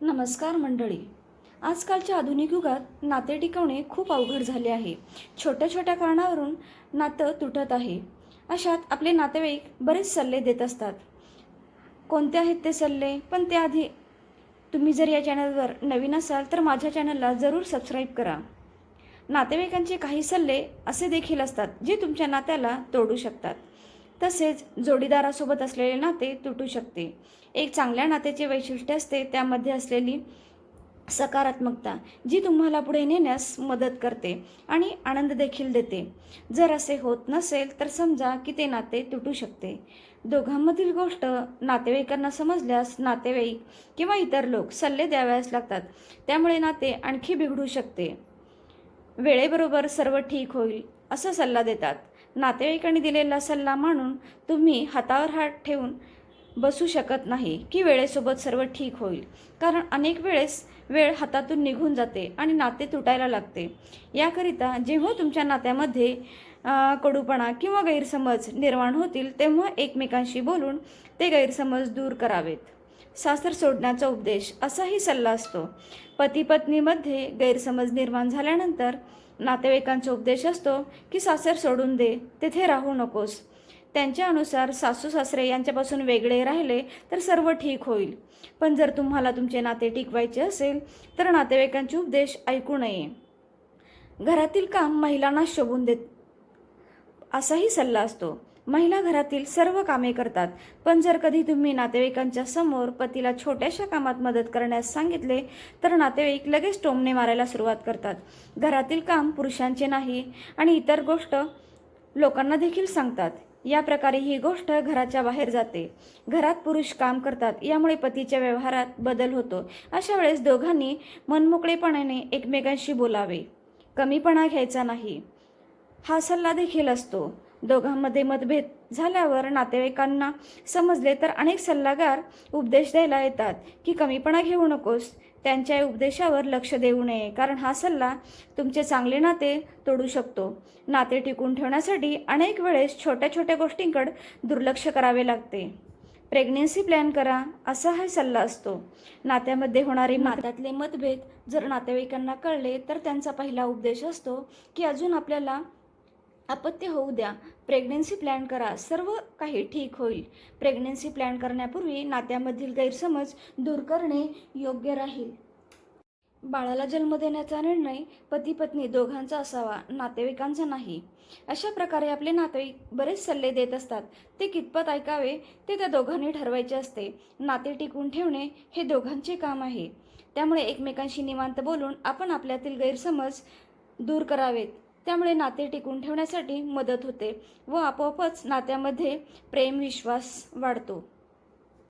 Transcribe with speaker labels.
Speaker 1: नमस्कार मंडळी. आजकालच्या आधुनिक युगात नाते टिकवणे खूप अवघड झाले आहे. छोट्या छोट्या कारणावरून नातं तुटत आहे. अशात आपले नातेवाईक बरेच सल्ले देत असतात. कोणते आहेत ते सल्ले? पण त्याआधी तुम्ही जर या चॅनलवर नवीन असाल तर माझ्या चॅनलला जरूर सबस्क्राईब करा. नातेवाईकांचे काही सल्ले असे देखील असतात जे तुमच्या नात्याला तोडू शकतात. तसेच जोडीदारासोबत असलेले नाते तुटू शकते. एक चांगल्या नात्याचे वैशिष्ट्य असते त्यामध्ये असलेली सकारात्मकता जी तुम्हाला पुढे नेण्यास मदत करते आणि आनंद देखील देते. जर असे होत नसेल तर समजा की ते नाते तुटू शकते. दोघांमधील गोष्ट नातेवाईकांना समजल्यास नातेवाईक किंवा इतर लोक सल्ले द्याव्यास लागतात. त्यामुळे नाते आणखी बिघडू शकते. वेळेबरोबर सर्व ठीक होईल असा सल्ला देतात. नातेवाईकांनी दिलेला सल्ला मानून तुम्ही हातावर हात ठेवून बसू शकत नाही. की वेळेसोबत सर्व ठीक होईल. कारण अनेक वेळेस वेळ हातातून निघून जाते आणि नाते तुटायला लागते. याकरिता जेव्हा तुमच्या नात्यामध्ये कडूपणा किंवा गैरसमज निर्माण होतील तेव्हा एकमेकांशी बोलून ते गैरसमज दूर करावेत. सासर सोडण्याचा उपदेश असाही सल्ला असतो. पती पत्नीमध्ये गैरसमज निर्माण झाल्यानंतर नातेवाईकांचा उपदेश असतो की सासर सोडून दे तेथे राहू नकोस. त्यांच्या अनुसार सासू सासरे यांच्यापासून वेगळे राहिले तर सर्व ठीक होईल. पण जर तुम्हाला तुमचे नाते टिकवायचे असेल तर नातेवाईकांचे उपदेश ऐकू नये. घरातील काम महिलांना शोभून देत असाही सल्ला असतो. महिला घरातील सर्व कामे करतात. पण जर कधी तुम्ही नातेवाईकांच्या समोर पतीला छोट्याशा कामात मदत करण्यास सांगितले तर नातेवाईक लगेच टोमणे मारायला सुरुवात करतात. घरातील काम पुरुषांचे नाही आणि इतर गोष्ट लोकांना देखील सांगतात. या प्रकारे ही गोष्ट घराच्या बाहेर जाते. घरात पुरुष काम करतात यामुळे पतीच्या व्यवहारात बदल होतो. अशा वेळेस दोघांनी मनमोकळेपणाने एकमेकांशी बोलावे. कमीपणा घ्यायचा नाही. हा सल्ला देखील असतो. दोघांमध्ये मतभेद झाल्यावर नातेवाईकांना समजले तर अनेक सल्लागार उपदेश द्यायला येतात की कमीपणा घेऊ नकोस त्यांच्या उपदेशावर लक्ष देऊ नये कारण हा सल्ला तुमचे चांगले नाते तोडू शकतो. नाते टिकून ठेवण्यासाठी अनेक वेळेस छोट्या छोट्या गोष्टींकडे दुर्लक्ष करावे लागते. प्रेग्नेन्सी प्लॅन करा असा हा सल्ला असतो. नात्यामध्ये होणारे नात्यातले मतभेद जर नातेवाईकांना कळले तर त्यांचा पहिला उपदेश असतो की अजून आपल्याला अपत्य होऊ द्या. प्रेग्नेन्सी प्लॅन करा. सर्व काही ठीक होईल. प्रेग्नेन्सी प्लॅन करण्यापूर्वी नात्यामधील गैरसमज दूर करणे योग्य राहील. बाळाला जन्म देण्याचा निर्णय पती पत्नी दोघांचा असावा नातेवाईकांचा नाही. अशा प्रकारे आपले नातेवाईक बरेच सल्ले देत असतात. ते कितपत ऐकावे ते त्या दोघांनी ठरवायचे असते. नाते टिकून ठेवणे हे दोघांचे काम आहे. त्यामुळे एकमेकांशी निवांत बोलून आपण आपल्यातील गैरसमज दूर करावेत. त्यामुळे नाते टिकून ठेवण्यासाठी मदत होते व आपोआपच नात्यामध्ये प्रेम विश्वास वाढतो.